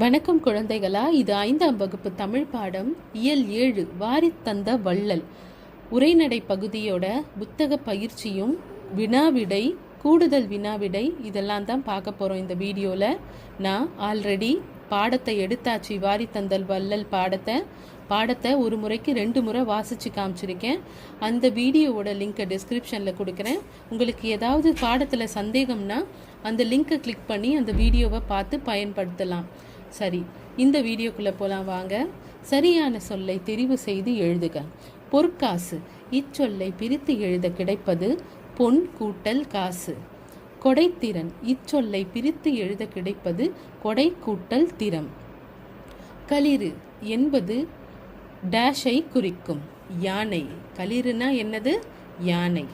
வணக்கம் குழந்தைகளா இது ஐந்தாம் வகுப்பு தமிழ் பாடம் இயல் ஏழு வாரித்தந்த வள்ளல். உரைநடை பகுதியோட புத்தக பயிற்சியும் வினாவிடை கூடுதல் வினாவிடை இதெல்லாம் தான் பார்க்க போகிறோம் இந்த வீடியோவில் நான் ஆல்ரெடி பாடத்தை எடுத்தாச்சு வாரித்தந்தல் வள்ளல் பாடத்தை. பாடத்தை ஒரு முறைக்கு ரெண்டு முறை வாசித்து காமிச்சிருக்கேன். அந்த வீடியோவோட லிங்க்கை டிஸ்கிரிப்ஷனில் கொடுக்குறேன். உங்களுக்கு ஏதாவது பாடத்தில் சந்தேகம்னா அந்த லிங்க்கை கிளிக் பண்ணி அந்த வீடியோவை பார்த்து பயன்படுத்தலாம். சரி இந்த வீடியோக்குள்ளே போகலாம் வாங்க. சரியான சொல்லை தெரிவு செய்து எழுதுக. பொற்காசு இச்சொல்லை பிரித்து எழுத கிடைப்பது பொன் கூட்டல் காசு. கொடைத்திறன் இச்சொல்லை பிரித்து எழுத கிடைப்பது கொடை கூட்டல் திறம். களிறு என்பது டேஷை குறிக்கும். யானை களிறுனா என்னது? யானை.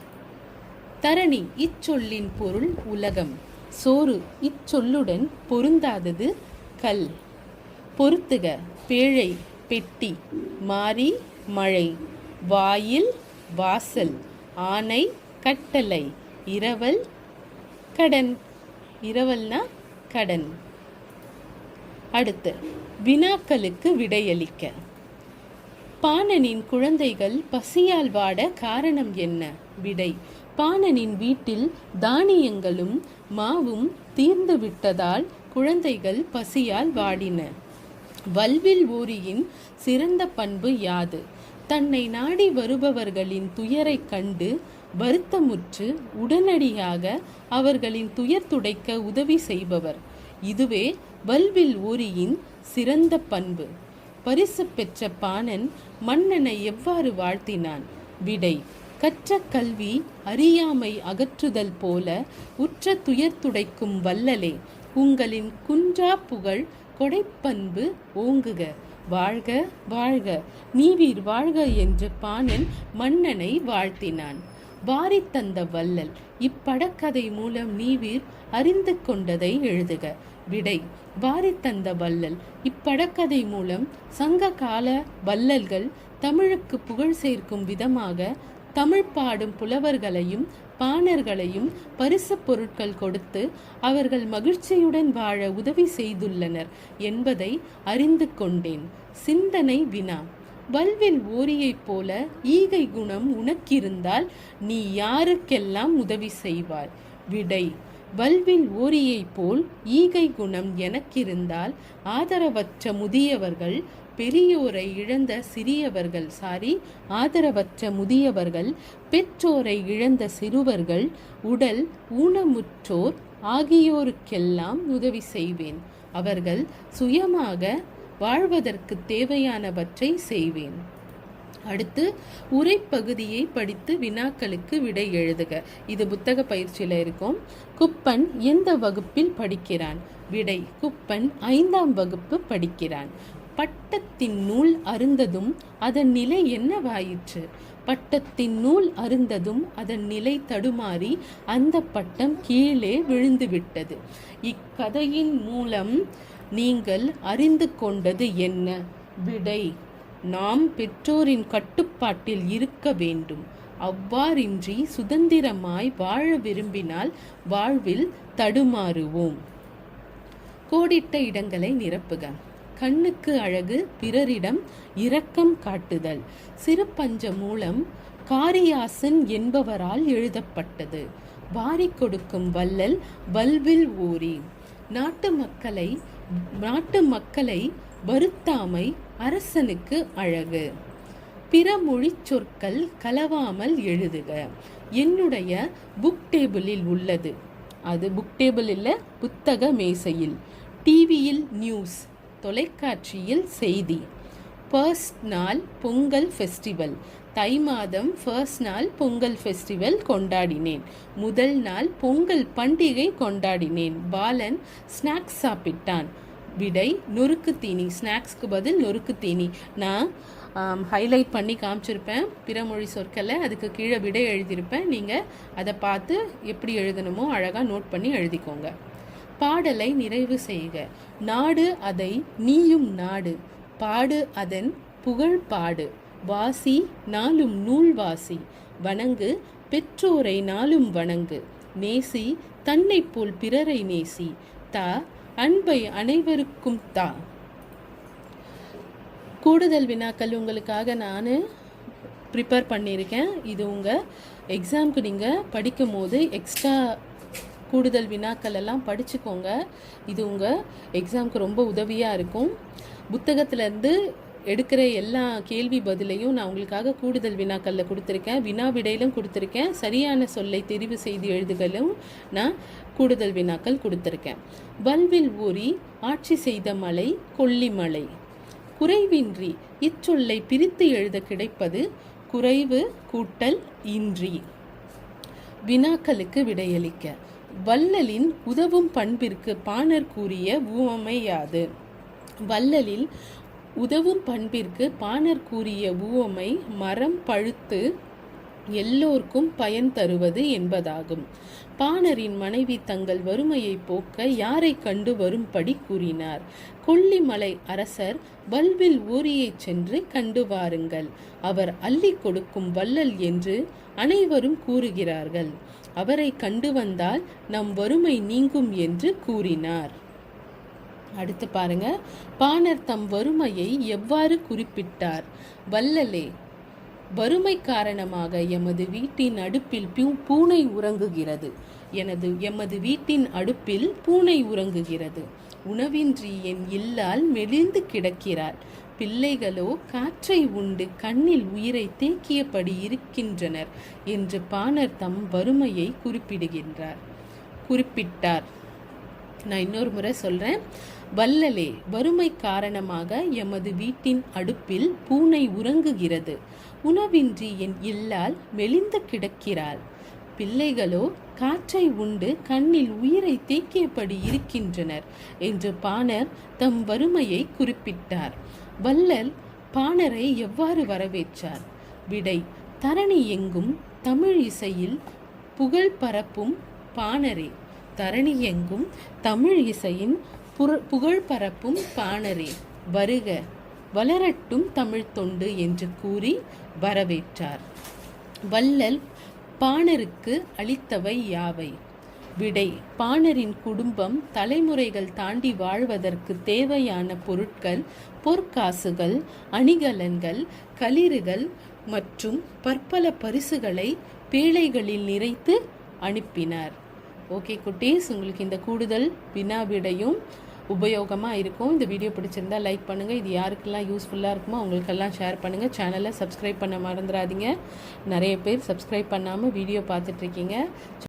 தரணி இச்சொல்லின் பொருள் உலகம். சோறு இச்சொல்லுடன் பொருந்தாதது கல். பொருத்துக பேழை பெட்டி. மாறி மழை. வாயில் வாசல். ஆனை கட்டளை. இரவல் கடன். இரவல்னா கடன். அடுத்து வினாக்களுக்கு விடையளிக்க. பாணனின் குழந்தைகள் பசியால் வாட காரணம் என்ன? விடை. பாணனின் வீட்டில் தானியங்களும் மாவும் தீர்ந்து விட்டதால் குழந்தைகள் பசியால் வாடின. வல்வில் ஊரியின் சிறந்த பண்பு யாது? தன்னை நாடி வருபவர்களின் துயரைக் கண்டு வருத்தமுற்று உடனடியாக அவர்களின் துயர் துடைக்க உதவி செய்பவர். இதுவே வல்வில் ஊரியின் சிறந்த பண்பு. பரிசு பெற்ற பாணன் மன்னனை எவ்வாறு வாழ்த்தினான்? விடை கற்ற கல்வி அறியாமை அகற்றுதல் போல உற்ற துயர் துடைக்கும் வல்லலே. உங்களின் குன்றா புகழ் கொடைப்பண்பு ஓங்குக. வாழ்க வாழ்க. நீவீர் வாழ்க என்று பாணன் மன்னனை வாழ்த்தினான். வாரி தந்த வள்ளல் இப்படக்கதை மூலம் நீவீர் அறிந்து கொண்டதை எழுதுக. விடை வாரி தந்த வள்ளல் இப்படக்கதை மூலம் சங்க கால வள்ளல்கள் தமிழுக்கு புகழ் சேர்க்கும் விதமாக தமிழ் பாடும் புலவர்களையும் பாணர்களையும் பரிசு பொருட்கள் கொடுத்து அவர்கள் மகிழ்ச்சியுடன் வாழ உதவி செய்துள்ளனர் என்பதை அறிந்து கொண்டேன். சிந்தனை வினா. வல்வில் ஓரியைப் போல ஈகை குணம் உனக்கிருந்தால் நீ யாருக்கெல்லாம் உதவி செய்வாய்? விடை. வல்வில் ஓரியைப் போல் ஈகை குணம் எனக்கிருந்தால் ஆதரவற்ற முதியவர்கள் பெரியோரை இழந்த சிறியவர்கள் சாரி ஆதரவற்ற முதியவர்கள் பெற்றோரை இழந்த சிறுவர்கள் உடல் ஊனமுற்றோர் ஆகியோருக்கெல்லாம் உதவி செய்வேன். அவர்கள் சுயமாக வாழ்வதற்கு தேவையானவற்றை செய்வேன். அடுத்து உரைப்பகுதியை படித்து வினாக்களுக்கு விடை எழுதுக. இது புத்தக பயிற்சியில் இருக்கும். குப்பன் எந்த வகுப்பில் படிக்கிறான்? விடை குப்பன் ஐந்தாம் வகுப்பு படிக்கிறான். பட்டத்தின் நூல் அருந்ததும் அதன் நிலை என்னவாயிற்று? பட்டத்தின் நூல் அருந்ததும் அதன் நிலை தடுமாறி அந்த பட்டம் கீழே விழுந்துவிட்டது. இக்கதையின் மூலம் நீங்கள் அறிந்து கொண்டது என்ன? விடை நாம் பெற்றோரின் கட்டுப்பாட்டில் இருக்க வேண்டும். அவ்வாறின்றி சுதந்திரமாய் வாழ விரும்பினால் வாழ்வில் தடுமாறுவோம். கோடிட்ட இடங்களை நிரப்புக. கண்ணுக்கு அழகு பிறரிடம் இரக்கம் காட்டுதல். சிறு பஞ்ச மூலம் காரியாசன் என்பவரால் எழுதப்பட்டது. வாரி கொடுக்கும் வள்ளல் வல்வில் ஊரி நாட்டு மக்களை நாட்டு மக்களை வருத்தாமை அரசனுக்கு அழகு. பிற மொழி சொற்கள் கலவாமல் எழுதுக. என்னுடைய புக் டேபிளில் உள்ளது. அது புக் டேபிள் இல்லை புத்தக மேசையில். டிவியில் நியூஸ் தொலைக்காட்சியில் செய்தி. ஃபர்ஸ்ட் நாள் பொங்கல் ஃபெஸ்டிவல். தை மாதம் ஃபர்ஸ்ட் நாள் பொங்கல் ஃபெஸ்டிவல் கொண்டாடினேன். முதல் நாள் பொங்கல் பண்டிகை கொண்டாடினேன். பாலன் ஸ்நாக்ஸ் சாப்பிட்டான். விடை நொறுக்கு தீனி. ஸ்நாக்ஸ்க்கு பதில் நொறுக்கு தீனி. நான் ஹைலைட் பண்ணி காமிச்சிருப்பேன் பிறமொழி சொற்களை. அதுக்கு கீழே விடை எழுதியிருப்பேன். நீங்கள் அதை பார்த்து எப்படி எழுதணுமோ அழகாக நோட் பண்ணி எழுதிக்கோங்க. பாடலை நிறைவு செய்க. நாடு அதை நீயும் நாடு. பாடு அதன் புகழ் பாடு. வாசி நாளும் நூல் வாசி. வணங்கு பெற்றோரை நாளும் வணங்கு. நேசி தன்னைப் போல் பிறரை நேசி. தா அன்பை அனைவருக்கும் தா. கூடுதல் வினாக்கள் உங்களுக்காக நான் ப்ரிப்பேர் பண்ணியிருக்கேன். இது உங்கள் எக்ஸாமுக்கு நீங்கள் படிக்கும் போது எக்ஸ்ட்ரா கூடுதல் வினாக்கள் எல்லாம் படிச்சுக்கோங்க. இது உங்கள் எக்ஸாமுக்கு ரொம்ப உதவியாக இருக்கும். புத்தகத்திலேருந்து எடுக்கிற எல்லா கேள்வி பதிலையும் நான் உங்களுக்காக கூடுதல் வினாக்களில் கொடுத்துருக்கேன். வினா விடையிலும் கொடுத்துருக்கேன். சரியான சொல்லை தெரிவு செய்து எழுதுகளும் நான் கூடுதல் வினாக்கள் கொடுத்துருக்கேன். வல்வில் ஊறி ஆட்சி செய்த மலை கொல்லிமலை. குறைவின்றி இச்சொல்லை பிரித்து எழுத கிடைப்பது குறைவு கூட்டல் இன்றி. வினாக்களுக்கு விடையளிக்க. வள்ளலின் உதவும் பண்பிற்கு பாணர் கூறிய உவமையாது வள்ளலில் உதவும் பண்பிற்கு பாணர் கூறிய உவமை மரம் பழுத்து எல்லோர்க்கும் பயன் தருவது என்பதாகும். பாணரின் மனைவி தங்கள் வறுமையை போக்க யாரை கண்டு வரும்படி கூறினார். கொல்லிமலை அரசர் வல்வில் ஊரியைச் சென்று கண்டு வாருங்கள். அவர் அள்ளி கொடுக்கும் வள்ளல் என்று அனைவரும் கூறுகிறார்கள். அவரை கண்டு வந்தால் நம் வறுமை நீங்கும் என்று கூறினார். அடுத்து பாருங்க. பாணர் தம் வறுமையை எவ்வாறு குறிப்பிட்டார்? வல்லலே வறுமை காரணமாக எமது வீட்டின் அடுப்பில் பூனை உறங்குகிறது. எனது எமது வீட்டின் அடுப்பில் பூனை உறங்குகிறது. உணவின்றி என் இல்லால் மெலிந்து கிடக்கிறார். பிள்ளைகளோ காற்றை உண்டு கண்ணில் உயிரை தேக்கியபடி இருக்கின்றனர் என்று பாணர் தம் வறுமையை குறிப்பிடுகின்றார். குறிப்பிட்டார். நான் இன்னொரு முறை சொல்கிறேன் வள்ளலே வறுமை காரணமாக எமது வீட்டின் அடுப்பில் பூனை உறங்குகிறது. உணவின்றி என் இல்லால் மெலிந்து கிடக்கிறாள். பிள்ளைகளோ காற்றை உண்டு கண்ணில் உயிரை தேக்கியபடி இருக்கின்றனர் என்று பாணர் தம் வறுமையை குறிப்பிட்டார். வள்ளல் பாணரை எவ்வாறு வரவேற்றார்? விடை தரணி எங்கும் தமிழ் இசையில் புகழ் பரப்பும் பாணரே. தரணி எங்கும் தமிழ் இசையின் புர- புகழ் பரப்பும் பாணரே. வருக வளரட்டும் தமிழ் தொண்டு என்று கூறி வரவேற்றார். வள்ளல் பாணருக்கு அளித்தவை யாவை? விடை பாணரின் குடும்பம் தலைமுறைகள் தாண்டி வாழ்வதற்கு தேவையான பொருட்கள் பொற்காசுகள் அணிகலன்கள் களிறுகள் மற்றும் பற்பல பரிசுகளை பேழைகளில் நிறைத்து அனுப்பினார். ஓகே குட்டீஸ் உங்களுக்கு இந்த கூடுதல் வினா விடையும் உபயோகமாக இருக்கும். இந்த வீடியோ பிடிச்சிருந்தா லைக் பண்ணுங்கள் இது யாருக்கெல்லாம் யூஸ்ஃபுல்லாக இருக்குமோ அவங்களுக்கெல்லாம் ஷேர் பண்ணுங்கள் சேனலை சப்ஸ்கிரைப் பண்ண மறந்துடாதீங்க. நிறைய பேர் சப்ஸ்கிரைப் பண்ணாமல் வீடியோ பார்த்துட்ருக்கீங்க